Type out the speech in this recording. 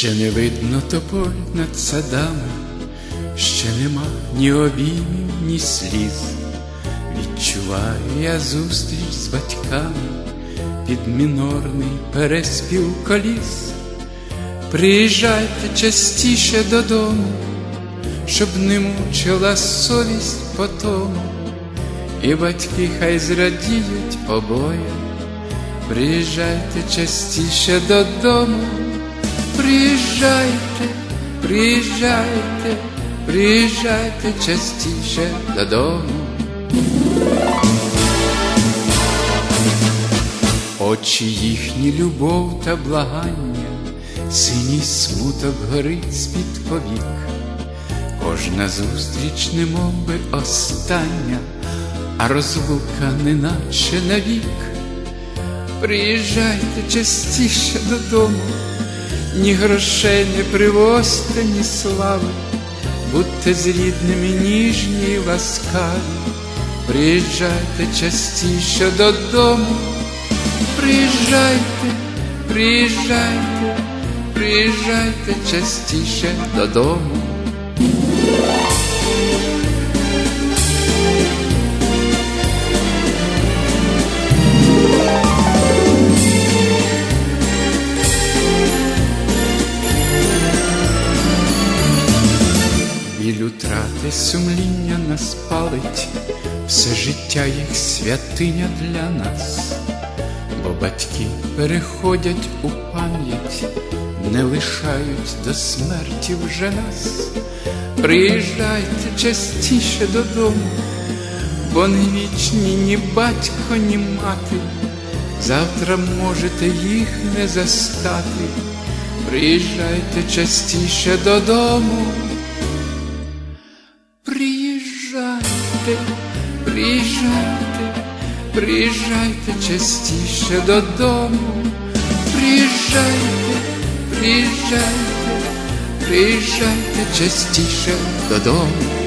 Ще не видно тополь над садами, ще нема ні обіймів, ні сліз. Відчуваю я зустріч з батьками під мінорний переспів коліс. Приїжджайте частіше додому, щоб не мучила совість по тому, і батьки хай зрадіють обоє. Приїжджайте частіше додому, приїжджайте, приїжджайте, приїжджайте частіше додому. Очі їхні любов та благання, синій смуток горить з-під повік. Кожна зустріч немов би остання, а розлука неначе навік. Приїжджайте частіше додому, ні грошей не привозьте, ні слави, будьте з рідними ніжні і ласкаві, приїжджайте частіше додому, приїжджайте, приїжджайте, приїжджайте частіше додому. Біль утрати сумління нас палить, все життя їх святиня для нас, бо батьки переходять у пам'ять, не лишають до смерті вже нас. Приїжджайте частіше додому, бо не вічні ні батько, ні мати. Завтра можете їх не застати. Приїжджайте частіше додому. Приїжджайте, приїжджайте, приїжджайте частіше додому. Приїжджайте, приїжджайте, приїжджайте частіше додому.